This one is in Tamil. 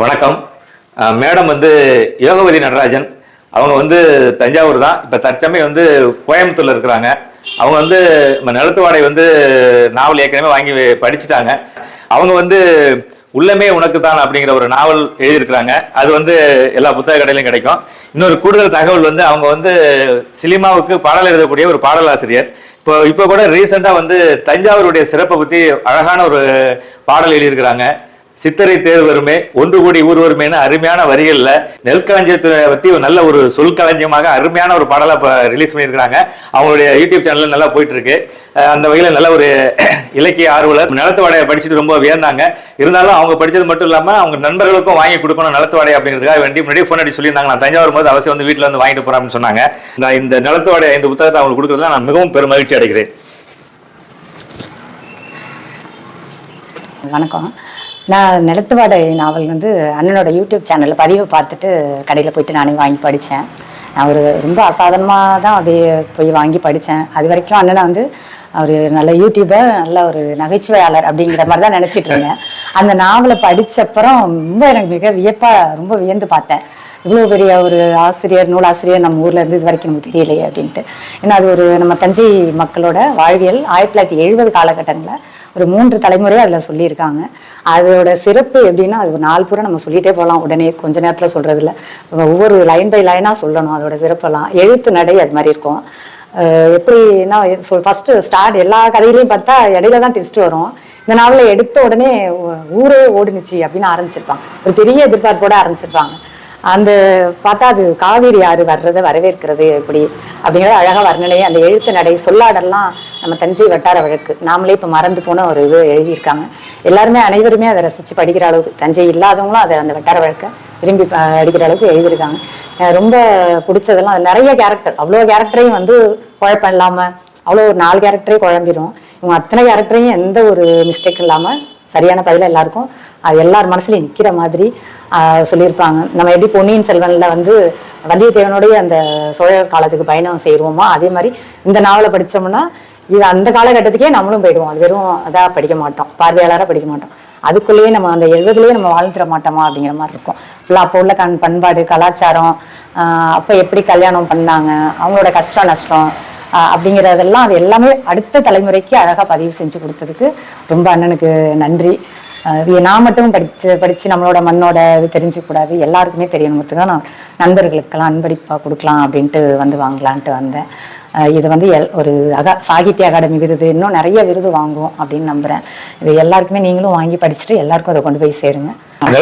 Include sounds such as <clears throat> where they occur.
வணக்கம். மேடம் வந்து யோகவதி நடராஜன். அவங்க வந்து தஞ்சாவூர் தான். இப்போ தற்சமயம் வந்து கோயம்புத்தூரில் இருக்கிறாங்க. அவங்க வந்து நம்ம நிலத்து வாடகை வந்து நாவல் ஏற்கனவே வாங்கி படிச்சுட்டாங்க. அவங்க வந்து உள்ளமே உனக்கு தான் அப்படிங்கிற ஒரு நாவல் எழுதியிருக்கிறாங்க. அது வந்து எல்லா புத்தக கடையிலும் கிடைக்கும். இன்னொரு கூடுதல் தகவல் வந்து அவங்க வந்து சினிமாவுக்கு பாடல் எழுதக்கூடிய ஒரு பாடலாசிரியர். இப்போ இப்போ கூட ரீசெண்டாக வந்து தஞ்சாவூருடைய சிறப்பை பற்றி அழகான ஒரு பாடல் எழுதியிருக்கிறாங்க. சித்தரை தேர் வருமே ஒன்று கூடி ஊர் வருமேன்னு அருமையான வரிகள்ல நெற்களஞ்சியத்தை பத்தி ஒரு நல்ல ஒரு சொற்களஞ்சியமாக அருமையான ஒரு பாடலை இப்ப ரிலீஸ் பண்ணியிருக்கிறாங்க. அவங்களுடைய யூடியூப் சேனல்ல நல்லா போயிட்டு இருக்கு அந்த வகையில நல்ல ஒரு <clears throat> இலக்கிய ஆர்வலர் நிலத்து வாடையை படிச்சுட்டு ரொம்ப வியந்தாங்க. இருந்தாலும் அவங்க படிச்சது மட்டும் இல்லாம அவங்க நண்பர்களுக்கும் வாங்கி கொடுக்கணும் நிலத்து வாடகை அப்படிங்கிறதுக்காக வேண்டி முன்னாடியே ஃபோன் அடி சொல்லியிருந்தாங்க. நான் தஞ்சாவூர் போது அவசியம் வந்து வீட்டில் வந்து வாங்கிட்டு போறேன் அப்படின்னு சொன்னாங்க. நான் இந்த நிலத்து வாடகை இந்த புத்தகத்தை அவங்களுக்கு கொடுக்குறதுல நான் மிகவும் பெரும் மகிழ்ச்சி அடைகிறேன். வணக்கம். நான் நிலத்து வாடகை நாவல் வந்து அண்ணனோட யூடியூப் சேனலில் பதிவு பார்த்துட்டு கடையில் போயிட்டு நானே வாங்கி படித்தேன் நான் ஒரு ரொம்ப அசாதாரணமாக தான் அப்படியே போய் வாங்கி படித்தேன் அது வரைக்கும் அண்ணனை வந்து அவர் நல்ல யூடியூபர் நல்ல ஒரு நகைச்சுவையாளர் அப்படிங்கிற மாதிரி தான் நினச்சிட்டு இருந்தேன். அந்த நாவலை படித்தப்புறம் ரொம்ப எனக்கு மிக வியப்பாக ரொம்ப வியந்து பார்த்தேன். இவ்வளோ பெரிய ஒரு ஆசிரியர் நூலாசிரியர் நம்ம ஊரில் இருந்து இது வரைக்கும் நமக்கு தெரியலையே அப்படின்ட்டு. ஏன்னா அது ஒரு நம்ம தஞ்சை மக்களோட வாழ்வியல். ஆயிரத்தி தொள்ளாயிரத்தி எழுபது காலகட்டங்களில் ஒரு மூன்று தலைமுறை அதில் சொல்லியிருக்காங்க. அதோட சிறப்பு எப்படின்னா அது ஒரு நாள் பூரா நம்ம சொல்லிட்டே போகலாம். உடனே கொஞ்ச நேரத்தில் சொல்கிறதில்ல ஒவ்வொரு லைன் பை லைனாக சொல்லணும் அதோட சிறப்பெல்லாம். எழுத்து நடை அது மாதிரி இருக்கும். அஹ் எப்படின்னா சொல் ஃபர்ஸ்ட் ஸ்டார்ட் எல்லா கதையிலையும் பார்த்தா இடையில தான் ட்விஸ்ட் வரும். இந்த நாவலை எடுத்த உடனே ஊரே ஓடுனுச்சு அப்படின்னு ஆரம்பிச்சிருப்பாங்க. ஒரு பெரிய எதிர்பார்ப்போட ஆரம்பிச்சிருப்பாங்க. அந்த பார்த்தா அது காவிரி ஆறு வர்றதை வரவேற்கிறது எப்படி? அப்படிங்கிறது அழகா வர்ணனையே அந்த எழுத்து நடை சொல்லாடெல்லாம் நம்ம தஞ்சை வட்டார வழக்கு. நாமளே இப்போ மறந்து போன ஒரு இது எழுதியிருக்காங்க. எல்லாருமே அனைவருமே அதை ரசிச்சு படிக்கிற அளவுக்கு தஞ்சை இல்லாதவங்களும் அதை அந்த வட்டார வழக்கை விரும்பி அடிக்கிற படிக்கிற அளவுக்கு எழுதியிருக்காங்க. ரொம்ப பிடிச்சதெல்லாம் நிறைய கேரக்டர் அவ்வளோ கேரக்டரையும் வந்து குழப்பம் இல்லாம அவ்வளோ ஒரு நாலு கேரக்டரே குழம்பிடும் இவங்க அத்தனை கேரக்டரையும் எந்த ஒரு மிஸ்டேக் இல்லாம சரியான பதில எல்லாருக்கும் அது எல்லார் மனசுலயும் நிற்கிற மாதிரி ஆஹ் சொல்லியிருப்பாங்க. நம்ம எப்படி பொன்னியின் செல்வன்ல வந்து வந்தியத்தேவனுடைய அந்த சோழர் காலத்துக்கு பயணம் செய்வோமோ அதே மாதிரி இந்த நாவலை படிச்சோம்னா இது அந்த காலகட்டத்துக்கே நம்மளும் போயிடுவோம். அது வெறும் அதாக படிக்க மாட்டோம். பார்வையாளராக படிக்க மாட்டோம். அதுக்குள்ளேயே நம்ம அந்த எழுபதுலேயே நம்ம வாழ்ந்துட மாட்டோமா அப்படிங்கிற மாதிரி இருக்கும். ஃபுல்லாக அப்போ உள்ள கண் பண்பாடு கலாச்சாரம் ஆஹ் அப்போ எப்படி கல்யாணம் பண்ணாங்க அவங்களோட கஷ்டம் நஷ்டம் அப்படிங்கிறதெல்லாம் அது எல்லாமே அடுத்த தலைமுறைக்கு அழகாக பதிவு செஞ்சு கொடுத்ததுக்கு ரொம்ப அண்ணனுக்கு நன்றி. நான் மட்டும் படித்து படித்து நம்மளோட மண்ணோட இது தெரிஞ்சுக்கூடாது எல்லாருக்குமே தெரியணுங்கிறதுக்கு தான் நான் நண்பர்களுக்கெல்லாம் அன்பளிப்பாக கொடுக்கலாம் அப்படின்ட்டு வந்து வாங்கலான்ட்டு வந்தேன். இது வந்து எல் ஒரு அகா சாகித்ய அகாடமி விருது. இன்னும் நிறைய விருது வாங்குவோம் அப்படின்னு நம்புறேன். இது எல்லாருக்குமே நீங்களும் வாங்கி படிச்சுட்டு எல்லாருக்கும் அதை கொண்டு போய் சேருங்க.